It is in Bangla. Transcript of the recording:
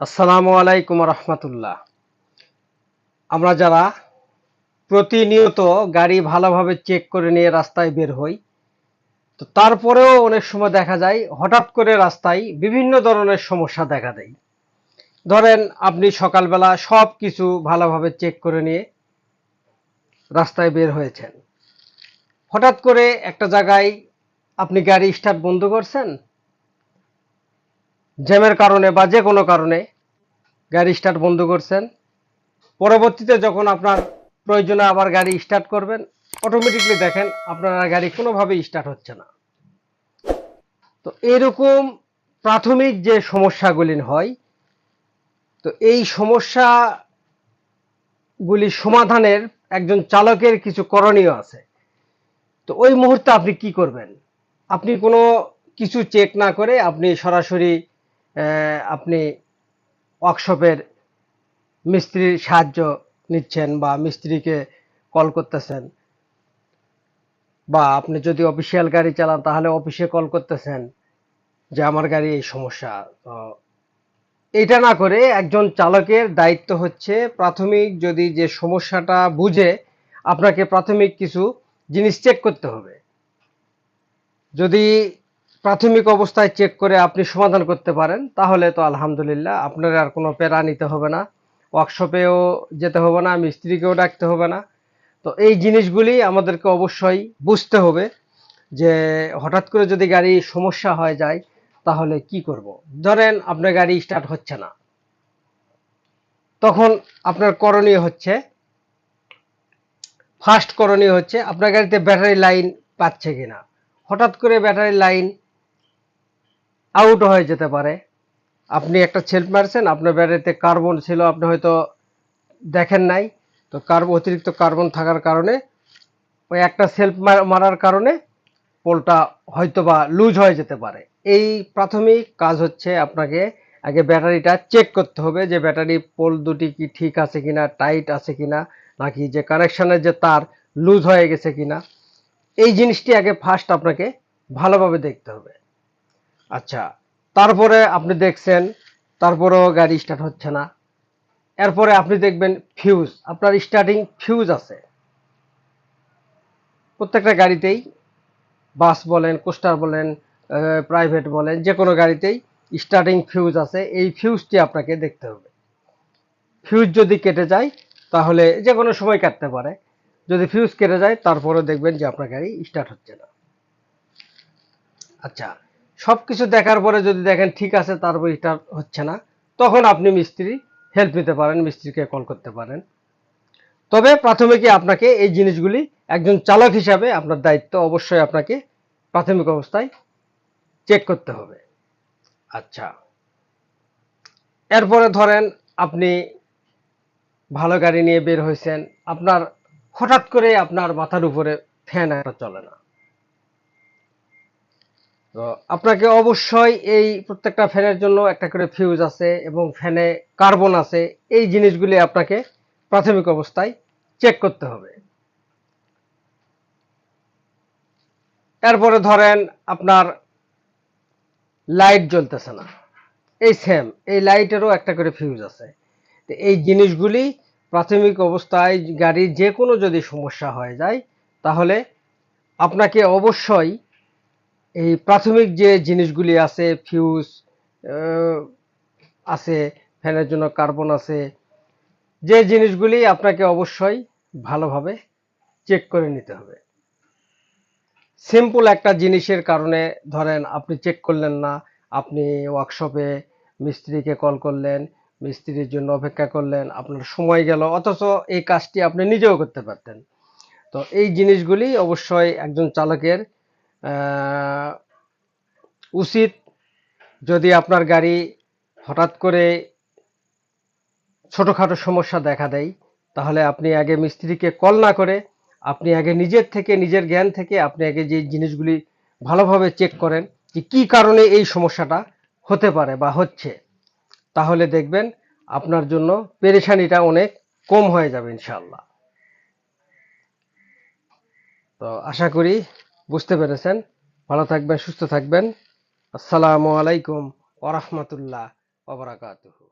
আসসালামু আলাইকুম রহমতুল্লাহ। আমরা যারা প্রতিনিয়ত গাড়ি ভালোভাবে চেক করে নিয়ে রাস্তায় বের হই, তো তারপরেও অনেক সময় দেখা যায় হঠাৎ করে রাস্তায় বিভিন্ন ধরনের সমস্যা দেখা দেয়। ধরেন আপনি সকালবেলা সব কিছু ভালোভাবে চেক করে নিয়ে রাস্তায় বের হয়েছেন। হঠাৎ করে একটা জায়গায় আপনি গাড়ি স্টার্ট বন্ধ করছেন জ্যামের কারণে বা যে কোনো কারণে গাড়ি স্টার্ট বন্ধ করছেন। পরবর্তীতে যখন আপনার প্রয়োজনে আবার গাড়ি স্টার্ট করবেন অটোমেটিকলি দেখেন আপনার গাড়ি কোনোভাবেই স্টার্ট হচ্ছে না। তো এরকম প্রাথমিক যে সমস্যাগুলি হয়, তো এই সমস্যাগুলি সমাধানের একজন চালকের কিছু করণীয় আছে। তো ওই মুহূর্তে আপনি কি করবেন? আপনি কোনো কিছু চেক না করে আপনি সরাসরি আপনি ওয়ার্কশপের মিস্ত্রির সাহায্য নিচ্ছেন বা মিস্ত্রিকে কল করতেছেন বা আপনি যদি অফিসিয়াল গাড়ি চালান তাহলে অফিসে কল করতেছেন যে আমার গাড়ি এই সমস্যা। এটা না করে একজন চালকের দায়িত্ব হচ্ছে প্রাথমিক যদি যে সমস্যাটা বুঝে আপনাকে প্রাথমিক কিছু জিনিস চেক করতে হবে। যদি প্রাথমিক অবস্থায় চেক করে আপনি সমাধান করতে পারেন, তাহলে তো আলহামদুলিল্লাহ আপনার আর কোনো প্যারা নিতে হবে না। ওয়ার্কশপেও যেতে হবে না, মিস্ত্রিকেও ডাকতে হবে না। তো এই জিনিসগুলি আমাদেরকে অবশ্যই বুঝতে হবে যে হঠাৎ করে যদি গাড়ি সমস্যা হয়ে যায়, তাহলে কি করব? ধরেন আপনার গাড়ি স্টার্ট হচ্ছে না। তখন আপনার করণীয় হচ্ছে ফার্স্ট করণীয় হচ্ছে আপনার গাড়িতে ব্যাটারি লাইন পাচ্ছে কিনা। হঠাৎ করে ব্যাটারি লাইন আউট হয়ে যেতে পারে। আপনি একটা সেলফ মারছেন, আপনার ব্যাটারিতে কার্বন ছিল, আপনি হয়তো দেখেন নাই। তো কার্বন অতিরিক্ত কার্বন থাকার কারণে, ওই একটা সেলফ মারার কারণে পোলটা হয়তো বা লুজ হয়ে যেতে পারে। এই প্রাথমিক কাজ হচ্ছে আপনাকে আগে ব্যাটারিটা চেক করতে হবে যে ব্যাটারি পোল দুটি কি ঠিক আছে কিনা টাইট আছে কিনা, নাকি যে কানেকশনের যে তার লুজ হয়ে গেছে কিনা। এই জিনিসটি আগে ফার্স্ট আপনাকে ভালোভাবে দেখতে হবে। আচ্ছা তারপরে আপনি দেখছেন, তারপরেও গাড়ি স্টার্ট হচ্ছে না। এরপরে আপনি দেখবেন ফিউজ আপনার স্টার্টিং ফিউজ আছে। প্রত্যেকটা গাড়িতেই বাস বলেন কোস্টার বলেন প্রাইভেট বলেন যে কোনো গাড়িতেই স্টার্টিং ফিউজ আছে। এই ফিউজটি আপনাকে দেখতে হবে। ফিউজ যদি কেটে যায়, তাহলে যে কোনো সময় কাটতে পারে। যদি ফিউজ কেটে যায় তারপরে দেখবেন যে আপনার গাড়ি স্টার্ট হচ্ছে না। আচ্ছা সব কিছু দেখার পরে যদি দেখেন ঠিক আছে তারপর স্টার্ট হচ্ছে না, তখন আপনি মিস্ত্রি হেল্প নিতে পারেন, মিস্ত্রিকে কল করতে পারেন। তবে প্রাথমিকই আপনাকে এই জিনিসগুলি একজন চালক হিসাবে আপনার দায়িত্ব অবশ্যই আপনাকে প্রাথমিক অবস্থায় চেক করতে হবে। আচ্ছা। এরপরে ধরেন আপনি ভালো গাড়ি নিয়ে বের হয়েছেন, আপনার হঠাৎ করে আপনার মাথার উপরে ফ্যান একটা চলে না। তো আপনাকে অবশ্যই এই প্রত্যেকটা ফ্যানের জন্য একটা করে ফিউজ আছে এবং ফ্যানে কার্বন আছে। এই জিনিসগুলি আপনাকে প্রাথমিক অবস্থায় চেক করতে হবে। এরপরে ধরেন আপনার লাইট জ্বলতেছে না। এই সেম এই লাইটেরও একটা করে ফিউজ আছে। তো এই জিনিসগুলি প্রাথমিক অবস্থায় গাড়ির যে কোনো যদি সমস্যা হয়ে যায়, তাহলে আপনাকে অবশ্যই এই প্রাথমিক যে জিনিসগুলি আছে ফিউজ আছে, ফ্যানের জন্য কার্বন আছে, যে জিনিসগুলি আপনাকে অবশ্যই ভালোভাবে চেক করে নিতে হবে। সিম্পল একটা জিনিসের কারণে ধরেন আপনি চেক করলেন না, আপনি ওয়ার্কশপে মিস্ত্রিকে কল করলেন, মিস্ত্রির জন্য অপেক্ষা করলেন, আপনার সময় গেল, অথচ এই কাজটি আপনি নিজেও করতে পারতেন। তো এই জিনিসগুলি অবশ্যই একজন চালকের উচিত যদি আপনার গাড়ি হঠাৎ করে ছোটোখাটো সমস্যা দেখা দেয়, তাহলে আপনি আগে মিস্ত্রিকে কল না করে, আপনি আগে নিজের থেকে, নিজের জ্ঞান থেকে আপনি আগে যে জিনিসগুলি ভালোভাবে চেক করেন যে কী কারণে এই সমস্যাটা হতে পারে বা হচ্ছে, তাহলে দেখবেন আপনার জন্য পেরেশানিটা অনেক কম হয়ে যাবে ইনশাল্লাহ তো আশা করি বুঝতে পেরেছেন? ভালো থাকবেন সুস্থ থাকবেন। আসসালামু আলাইকুম ওরহমতুল্লাহ ওবরাকাতুহু